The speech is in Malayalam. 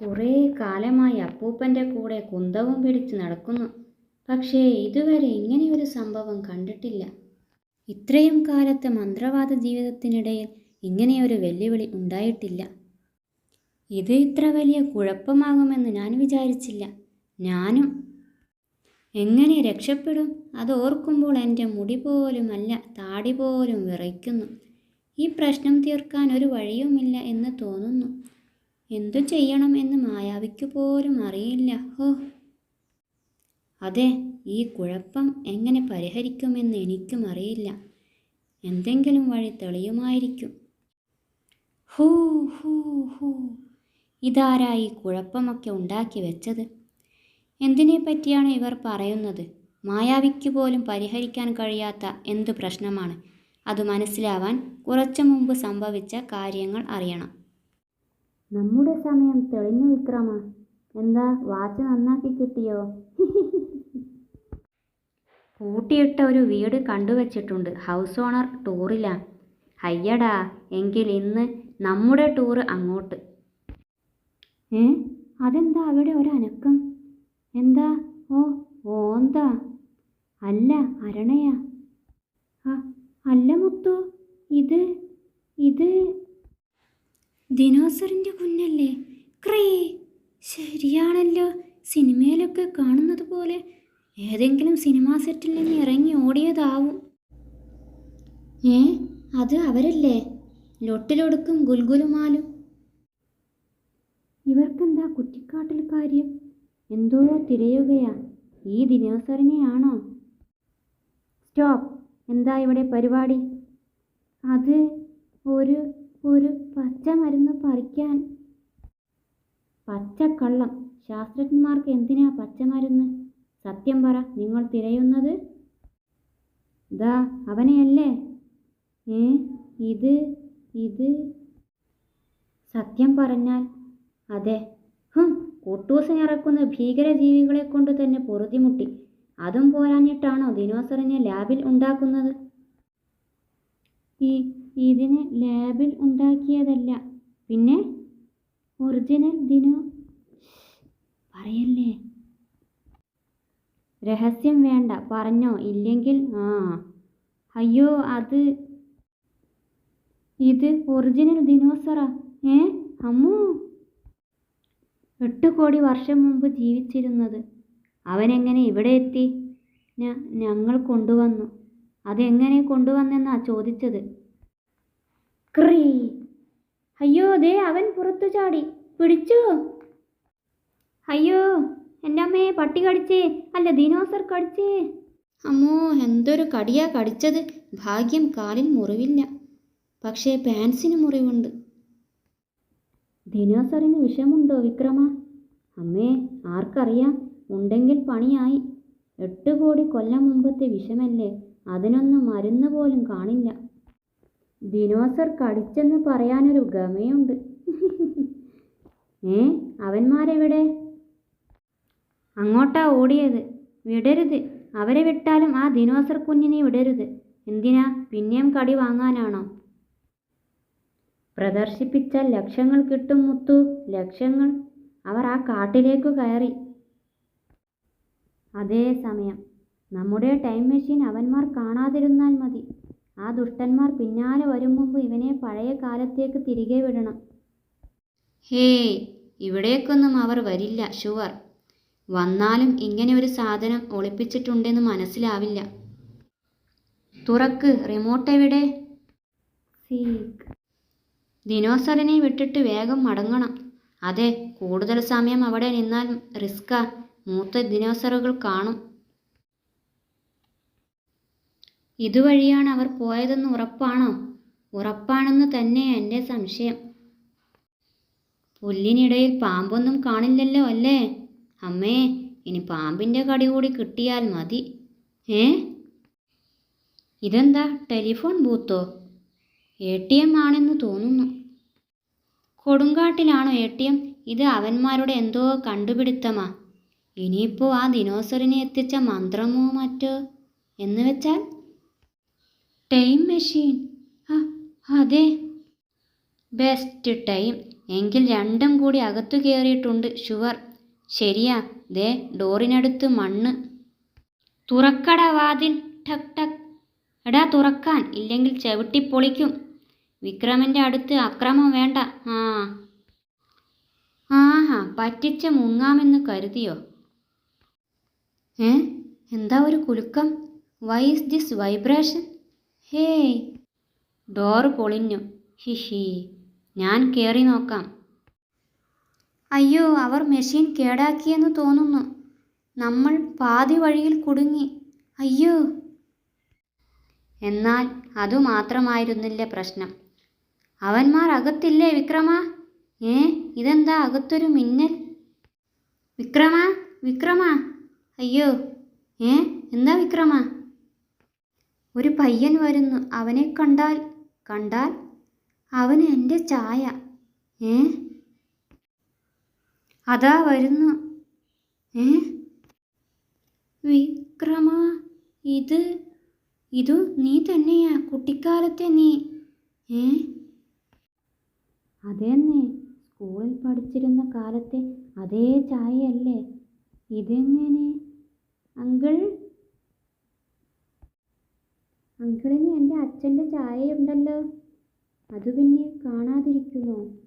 കുറേ കാലമായി അപ്പൂപ്പന്റെ കൂടെ കുന്തവും പിടിച്ച് നടക്കുന്നു. പക്ഷേ ഇതുവരെ ഇങ്ങനെയൊരു സംഭവം കണ്ടിട്ടില്ല. ഇത്രയും കാലത്തെ മന്ത്രവാദ ജീവിതത്തിനിടയിൽ ഇങ്ങനെയൊരു വെല്ലുവിളി ഉണ്ടായിട്ടില്ല. ഇത് ഇത്ര വലിയ കുഴപ്പമാകുമെന്ന് ഞാൻ വിചാരിച്ചില്ല. ഞാനും. എങ്ങനെ രക്ഷപ്പെടും? അത് ഓർക്കുമ്പോൾ എന്റെ മുടി പോലുമല്ല താടി പോലും വിറയ്ക്കുന്നു. ഈ പ്രശ്നം തീർക്കാൻ ഒരു വഴിയുമില്ല എന്ന് തോന്നുന്നു. എന്തു ചെയ്യണം എന്ന് മായാവിക്ക് പോലും അറിയില്ല. ഹോ. അതെ ഈ കുഴപ്പം എങ്ങനെ പരിഹരിക്കുമെന്ന് എനിക്കും അറിയില്ല. എന്തെങ്കിലും വഴി തെളിയുമായിരിക്കും. Who who who. ഇതാരാ ഈ കുഴപ്പമൊക്കെ ഉണ്ടാക്കി വെച്ചത്? എന്തിനെ പറ്റിയാണ് ഇവർ പറയുന്നത്? മായാവിക്ക് പോലും പരിഹരിക്കാൻ കഴിയാത്ത എന്ത് പ്രശ്നമാണ്? അത് മനസ്സിലാവാൻ കുറച്ചു മുമ്പ് സംഭവിച്ച കാര്യങ്ങൾ അറിയണം. നമ്മുടെ സമയം തെളിഞ്ഞു വിക്രമ. എന്താ വാച്ച് നന്നാക്കി കിട്ടിയോ? കൂട്ടിയിട്ട ഒരു വീട് കണ്ടുവച്ചിട്ടുണ്ട് ഹൗസ് ഓണർ ടൂറിലാണ് അയ്യടാ എങ്കിൽ ഇന്ന് നമ്മുടെ ടൂറ് അങ്ങോട്ട്. ഏ? അതെന്താ അവിടെ ഒരനക്കം? എന്താ? ഓ ഓന്താ. അല്ല അരണയാ. അല്ല മുത്തു ഇത് ഇത് ദിനോസറിന്റെ കുഞ്ഞല്ലേ? ക്രീ ശരിയാണല്ലോ. സിനിമയിലൊക്കെ കാണുന്നത് പോലെ ഏതെങ്കിലും സിനിമാ സെറ്റിൽ നിന്ന് ഇറങ്ങി ഓടിയതാവും. ഏ അത് അവരല്ലേ? ലൊട്ടിലൊടുക്കും ഗുൽഗുലുമാലും. ഇവർക്കെന്താ കുറ്റിക്കാട്ടിൽ കാര്യം? എന്തോ തിരയുകയാ. ഈ ദിനോസറിനെയാണോ? സ്റ്റോപ്പ്. എന്താ ഇവിടെ പരിപാടി? അത് ഒരു ഒരു പച്ച മരുന്ന് പറിക്കാൻ. പച്ചക്കള്ളം. ശാസ്ത്രജ്ഞന്മാർക്ക് എന്തിനാ പച്ചമരുന്ന്? സത്യം പറ നിങ്ങൾ തിരയുന്നത്? ദാ അവനെയല്ലേ? ഏ ഇത് ഇത്. സത്യം പറഞ്ഞാൽ അതെ. ഹും കൂട്ടൂസൻ ഇറക്കുന്ന ഭീകരജീവികളെ കൊണ്ട് തന്നെ പൊറുതിമുട്ടി. അതും പോരാഞ്ഞിട്ടാണോ ദിനോസറിനെ ലാബിൽ ഉണ്ടാക്കുന്നത്? ഈ ഇതിനെ ലാബിൽ ഉണ്ടാക്കിയതല്ല. പിന്നെ ഒറിജിനൽ ദിനോ? പറയല്ലേ? രഹസ്യം വേണ്ട. പറഞ്ഞോ? ഇല്ലെങ്കിൽ ആ. അയ്യോ അത് ഇത് ഒറിജിനൽ ദിനോസറാ. ഏ അമ്മൂ. എട്ട് കോടി വർഷം മുമ്പ് ജീവിച്ചിരുന്നത്. അവനെങ്ങനെ ഇവിടെ എത്തി? ഞങ്ങൾ കൊണ്ടുവന്നു. അതെങ്ങനെ കൊണ്ടുവന്നെന്നാ ചോദിച്ചത്. ക്രീ. അയ്യോ ദേ അവൻ പുറത്തു ചാടി. പിടിച്ചു? അയ്യോ എന്റെ അമ്മയെ പട്ടി കടിച്ചേ. അല്ല ദിനോസർ കടിച്ചേ. അമ്മോ എന്തൊരു കടിയാ കടിച്ചത്. ഭാഗ്യം കാലിൽ മുറിവില്ല. പക്ഷേ പാൻസിന് മുറിവുണ്ട്. ദിനോസറിന് വിഷമുണ്ടോ വിക്രമ? അമ്മേ ആർക്കറിയാം. ഉണ്ടെങ്കിൽ പണിയായി. എട്ട് കോടി കൊല്ലം മുമ്പത്തെ വിഷമല്ലേ? അതിനൊന്നും മരുന്ന് പോലും കാണില്ല. ദിനോസർ കടിച്ചെന്ന് പറയാനൊരു ഗമയുണ്ട്. ഏ അവന്മാരെവിടെ? അങ്ങോട്ടാ ഓടിയത്. വിടരുത്. അവരെ വിട്ടാലും ആ ദിനോസർ കുഞ്ഞിനെ വിടരുത്. എന്തിനാ? പിന്നെയും കടി വാങ്ങാനാണോ? പ്രദർശിപ്പിച്ചാൽ ലക്ഷങ്ങൾ കിട്ടും മുത്തു. ലക്ഷങ്ങൾ. അവർ ആ കാട്ടിലേക്കു കയറി. അതേ സമയം. നമ്മുടെ ടൈം മെഷീൻ അവന്മാർ കാണാതിരുന്നാൽ മതി. ആ ദുഷ്ടന്മാർ പിന്നാലെ വരും മുമ്പ് ഇവനെ പഴയ കാലത്തേക്ക് തിരികെ വിടണം. ഹേ ഇവിടേക്കൊന്നും അവർ വരില്ല ഷുവർ. വന്നാലും ഇങ്ങനെ ഒരു സാധനം ഒളിപ്പിച്ചിട്ടുണ്ടെന്ന് മനസ്സിലാവില്ല. തുറക്ക് റിമോട്ട് എവിടെ? സീക്ക്. ദിനോസറിനെ വിട്ടിട്ട് വേഗം മടങ്ങണം. അതെ കൂടുതൽ സമയം അവിടെ നിന്നാൽ റിസ്ക്കാ. മൂത്ത ദിനോസറുകൾ കാണും. ഇതുവഴിയാണ് അവർ പോയതെന്ന് ഉറപ്പാണോ? ഉറപ്പാണെന്ന് തന്നെ എന്റെ സംശയം. പുല്ലിനിടയിൽ പാമ്പൊന്നും കാണില്ലല്ലോ അല്ലേ? അമ്മേ ഇനി പാമ്പിന്റെ കടി കൂടി കിട്ടിയാൽ മതി. ഏ? ഇതെന്താ ടെലിഫോൺ ബൂത്തോ? എ ടി എം ആണെന്ന് തോന്നുന്നു. കൊടുങ്കാട്ടിലാണോ എ ടി എം? ഇത് അവന്മാരുടെ എന്തോ കണ്ടുപിടുത്തമാ. ഇനിയിപ്പോൾ ആ ദിനോസറിനെ എത്തിച്ച മന്ത്രമോ മറ്റോ എന്ന് വെച്ചാൽ? ടൈം മെഷീൻ അതെ. ബെസ്റ്റ് ടൈം എങ്കിൽ രണ്ടും കൂടി അകത്തു കയറിയിട്ടുണ്ട് ഷുവർ. ശരിയാ. ദേ ഡോറിനടുത്ത് മണ്ണ്. തുറക്കട വാതിൽ. ടക് ടക്. എടാ തുറക്കാൻ. ഇല്ലെങ്കിൽ ചവിട്ടി പൊളിക്കും. വിക്രമന്റെ അടുത്ത് അക്രമം വേണ്ട. ആ. ആഹാ പറ്റിച്ച മുങ്ങാമെന്ന് കരുതിയോ? ഏ? എന്താ ഒരു കുലുക്കം? Why is this vibration hey door പൊളിഞ്ഞു. ഹിഹി ഞാൻ കയറി നോക്കാം. അയ്യോ അവർ മെഷീൻ കേടാക്കിയെന്ന് തോന്നുന്നു. നമ്മൾ പാതി വഴിയിൽ കുടുങ്ങി. അയ്യോ. എന്നാൽ അതുമാത്രമായിരുന്നില്ല പ്രശ്നം. അവന്മാർ അകത്തില്ലേ വിക്രമ? ഏ ഇതെന്താ അകത്തൊരു മിന്നൽ? വിക്രമ വിക്രമ. അയ്യോ. ഏ എന്താ വിക്രമ? ഒരു പയ്യൻ വരുന്നു. അവനെ കണ്ടാൽ കണ്ടാൽ അവന് എന്റെ ചായ. ഏ? അതാ വരുന്നു. ഏ? വിക്രമ ഇത് ഇതു നീ തന്നെയാ. കുട്ടിക്കാലത്തെ നീ. ഏ? അതെന്നെ. സ്കൂളിൽ പഠിച്ചിരുന്ന കാലത്തെ അതേ ചായയല്ലേ. ഇതെങ്ങനെ? അങ്കിൾ? അങ്കിളിന് എന്റെ അച്ഛന്റെ ചായയുണ്ടല്ലോ. അത് പിന്നെ കാണാതിരിക്കുമോ?